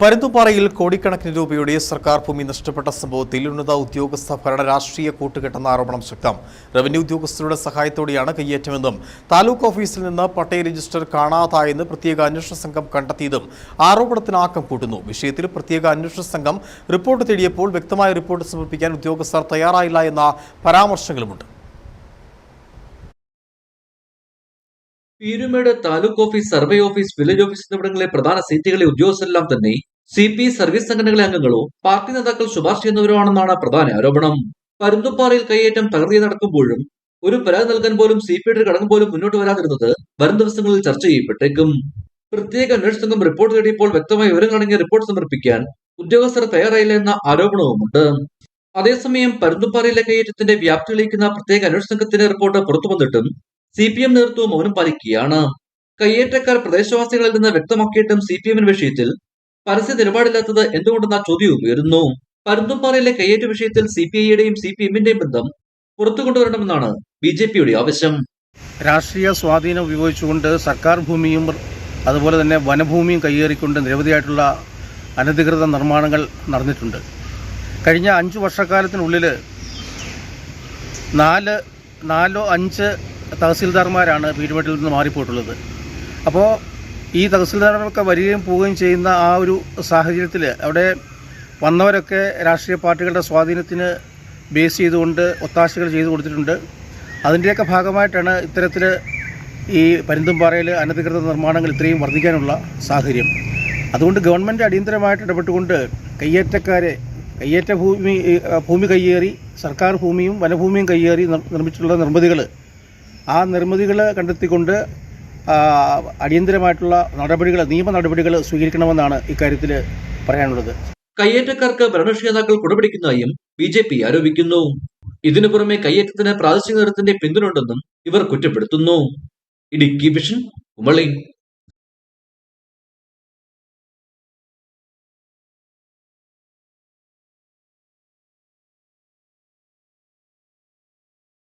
പരുന്തുപാറയിൽ കോടിക്കണക്കിന് രൂപയുടെ സർക്കാർ ഭൂമി നഷ്ടപ്പെട്ട സംഭവത്തിൽ ഉന്നത ഉദ്യോഗസ്ഥ ഭരണ രാഷ്ട്രീയ കൂട്ടുകെട്ടെന്ന ആരോപണം ശക്തം. റവന്യൂ ഉദ്യോഗസ്ഥരുടെ സഹായത്തോടെയാണ് കയ്യേറ്റമെന്നും താലൂക്ക് ഓഫീസിൽ നിന്ന് പട്ടയ രജിസ്റ്റർ കാണാതായെന്ന് പ്രത്യേക അന്വേഷണ സംഘം കണ്ടെത്തിയതും ആരോപണത്തിന് ആക്കം കൂട്ടുന്നു. വിഷയത്തിൽ പ്രത്യേക അന്വേഷണ സംഘം റിപ്പോർട്ട് തേടിയപ്പോൾ വ്യക്തമായ റിപ്പോർട്ട് സമർപ്പിക്കാൻ ഉദ്യോഗസ്ഥർ തയ്യാറായില്ല എന്ന പരാമർശങ്ങളുമുണ്ട്. Peermade taluk office survey office village office എന്നിവിടങ്ങളിലെ പ്രധാന സീറ്റുകളിലെ ഉദ്യോഗസ്ഥരെല്ലാം തന്നെ സി പി സർവീസ് സംഘടനകളെ അംഗങ്ങളോ പാർട്ടി നേതാക്കൾ ശുപാർശ ചെയ്യുന്നവരോ ആണെന്നാണ് പ്രധാന ആരോപണം. പരുന്തുപ്പാറയിൽ കൈയേറ്റം തകർത്തി നടക്കുമ്പോഴും ഒരു പരാതി നൽകാൻ പോലും സി പി ഐയുടെ ഘടകം പോലും മുന്നോട്ട് വരാതിരുന്നത് വരും ദിവസങ്ങളിൽ ചർച്ച ചെയ്യപ്പെട്ടേക്കും. പ്രത്യേക അന്വേഷണ സംഘം റിപ്പോർട്ട് തേടിയപ്പോൾ വ്യക്തമായ വിവരങ്ങളടങ്ങിയ റിപ്പോർട്ട് സമർപ്പിക്കാൻ ഉദ്യോഗസ്ഥർ തയ്യാറായില്ല എന്ന ആരോപണവുമുണ്ട്. അതേസമയം പരുന്തുപ്പാറയിലെ കയ്യേറ്റത്തിന്റെ വ്യാപ്തി തെളിയിക്കുന്ന പ്രത്യേക അന്വേഷണ സംഘത്തിന്റെ റിപ്പോർട്ട് പുറത്തു വന്നിട്ടും സി പി എം നേതൃത്വം മൗനം പാലിക്കുകയാണ് കയ്യേറ്റക്കാർ പ്രദേശവാസികളിൽ നിന്ന് വ്യക്തമാക്കിയിട്ടും സി പി എമ്മിന് വിഷയത്തിൽ പരസ്യ നിലപാടില്ലാത്തത് എന്തുകൊണ്ടെന്ന ചോദ്യവും ഉയരുന്നു. പരുന്തുംപാറയിലെ കയ്യേറ്റ വിഷയത്തിൽ സി പി ഐയുടെയും സി പി എമ്മിന്റെയും ബന്ധം പുറത്തു കൊണ്ടുവരണമെന്നാണ് ബി ജെ പിയുടെ ആവശ്യം. രാഷ്ട്രീയ സ്വാധീനം ഉപയോഗിച്ചുകൊണ്ട് സർക്കാർ ഭൂമിയും അതുപോലെ തന്നെ വനഭൂമിയും കയ്യേറിക്കൊണ്ട് നിരവധിയായിട്ടുള്ള അനധികൃത നിർമ്മാണങ്ങൾ നടന്നിട്ടുണ്ട്. കഴിഞ്ഞ അഞ്ച് വർഷക്കാലത്തിനുള്ളിൽ നാല് നാലോ അഞ്ച് തഹസീൽദാർമാരാണ് പീരുമേട്ടിൽ നിന്ന് മാറിപ്പോയിട്ടുള്ളത്. അപ്പോൾ ഈ തഹസിൽദാർമാരൊക്കെ വരികയും പോവുകയും ചെയ്യുന്ന ആ ഒരു സാഹചര്യത്തിൽ അവിടെ വന്നവരൊക്കെ രാഷ്ട്രീയ പാർട്ടികളുടെ സ്വാധീനത്തിന് ബേസ് ചെയ്തുകൊണ്ട് ഒത്താശകൾ ചെയ്തു കൊടുത്തിട്ടുണ്ട്. അതിന്റെയൊക്കെ ഭാഗമായിട്ടാണ് ഇത്തരത്തിൽ ഈ പരുന്തുംപാറയിൽ അനധികൃത നിർമ്മാണങ്ങൾ ഇത്രയും വർദ്ധിക്കാനുള്ള സാഹചര്യം. അതുകൊണ്ട് ഗവൺമെന്റ് അടിയന്തരമായിട്ട് ഇടപെട്ടുകൊണ്ട് കയ്യേറ്റക്കാരെ കയ്യേറ്റ ഭൂമി ഭൂമി കയ്യേറി സർക്കാർ ഭൂമിയും വനഭൂമിയും കയ്യേറി നിർ- നിർമ്മിച്ചിട്ടുള്ള നിർമ്മിതികൾ ആ നിർമ്മിതികൾ കണ്ടെത്തിക്കൊണ്ട് അടിയന്തരമായിട്ടുള്ള നടപടികൾ നിയമ നടപടികൾ സ്വീകരിക്കണമെന്നാണ് ഇക്കാര്യത്തിൽ പറയാനുള്ളത്. കയ്യേറ്റക്കാർക്ക് ഭരണക്ഷേതാക്കൾ കുടപിടിക്കുന്നതായും ബി ജെ പി ആരോപിക്കുന്നു. ഇതിനു പുറമെ കയ്യേറ്റത്തിന് പ്രാദേശിക നേതൃത്വത്തിന്റെ പിന്തുണ ഉണ്ടെന്നും ഇവർ കുറ്റപ്പെടുത്തുന്നു. ഇടുക്കി വിഷൻ കുമളി.